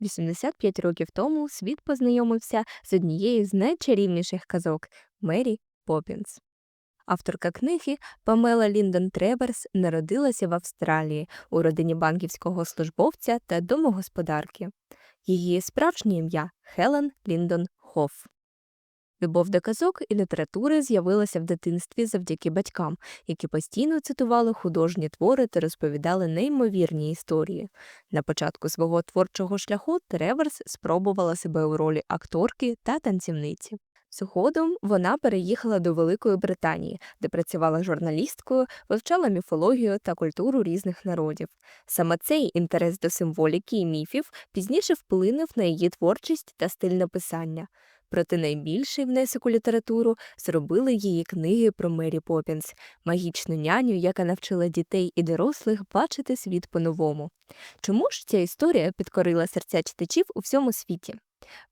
85 років тому світ познайомився з однією з найчарівніших казок Мері Поппінс. Авторка книги Памела Ліндон Треверс народилася в Австралії у родині банківського службовця та домогосподарки. Її справжнє ім'я Хелен Ліндон Хофф. Любов до казок і літератури з'явилася в дитинстві завдяки батькам, які постійно цитували художні твори та розповідали неймовірні історії. На початку свого творчого шляху Треверс спробувала себе у ролі акторки та танцівниці. Згодом вона переїхала до Великої Британії, де працювала журналісткою, вивчала міфологію та культуру різних народів. Саме цей інтерес до символіки і міфів пізніше вплинув на її творчість та стиль написання. Проте найбільший внесок у літературу зробили її книги про Мері Поппінс, магічну няню, яка навчила дітей і дорослих бачити світ по-новому. Чому ж ця історія підкорила серця читачів у всьому світі?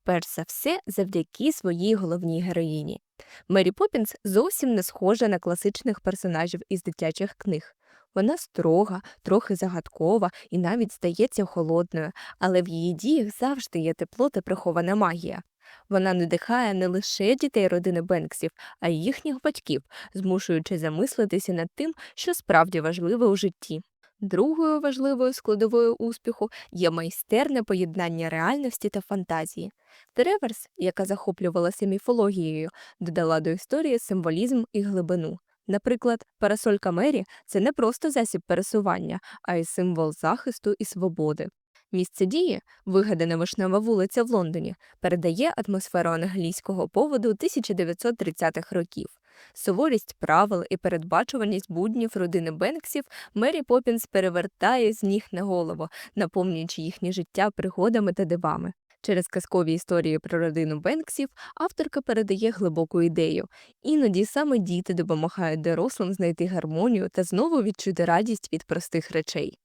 Перш за все, завдяки своїй головній героїні. Мері Поппінс зовсім не схожа на класичних персонажів із дитячих книг. Вона строга, трохи загадкова і навіть здається холодною, але в її діях завжди є тепло та прихована магія. Вона надихає не лише дітей родини Бенксів, а й їхніх батьків, змушуючи замислитися над тим, що справді важливе у житті. Другою важливою складовою успіху є майстерне поєднання реальності та фантазії. Треверс, яка захоплювалася міфологією, додала до історії символізм і глибину. Наприклад, парасолька Мері це не просто засіб пересування, а й символ захисту і свободи. Місце дії, вигадана вишнева вулиця в Лондоні, передає атмосферу англійського поводу 1930-х років. Суворість правил і передбачуваність буднів родини Бенксів Мері Поппінс перевертає з ніг на голову, наповнюючи їхнє життя пригодами та дивами. Через казкові історії про родину Бенксів авторка передає глибоку ідею. Іноді саме діти допомагають дорослим знайти гармонію та знову відчути радість від простих речей.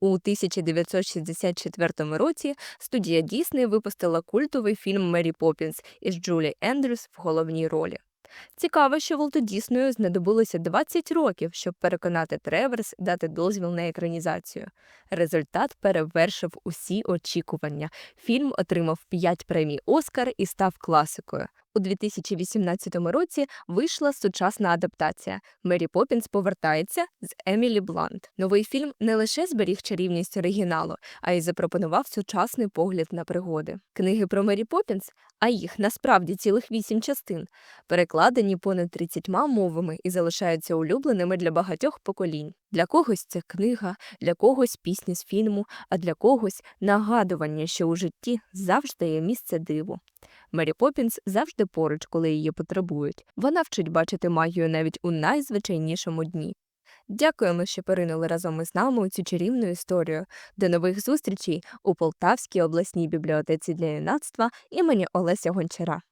У 1964 році студія Дісней випустила культовий фільм Мері Поппінс із Джулі Ендрюс в головній ролі. Цікаво, що Волту Діснею знадобилося 20 років, щоб переконати Треверс дати дозвіл на екранізацію. Результат перевершив усі очікування. Фільм отримав 5 премій Оскар і став класикою. У 2018 році вийшла сучасна адаптація. Мері Поппінс повертається з Емілі Блант. Новий фільм не лише зберіг чарівність оригіналу, а й запропонував сучасний погляд на пригоди. Книги про Мері Поппінс, а їх насправді цілих вісім частин, перекладені понад 30 мовами і залишаються улюбленими для багатьох поколінь. Для когось це книга, для когось пісні з фільму, а для когось нагадування, що у житті завжди є місце диву. Мері Поппінс завжди поруч, коли її потребують. Вона вчить бачити магію навіть у найзвичайнішому дні. Дякуємо, що поринули разом із нами у цю чарівну історію. До нових зустрічей у Полтавській обласній бібліотеці для юнацтва імені Олеся Гончара.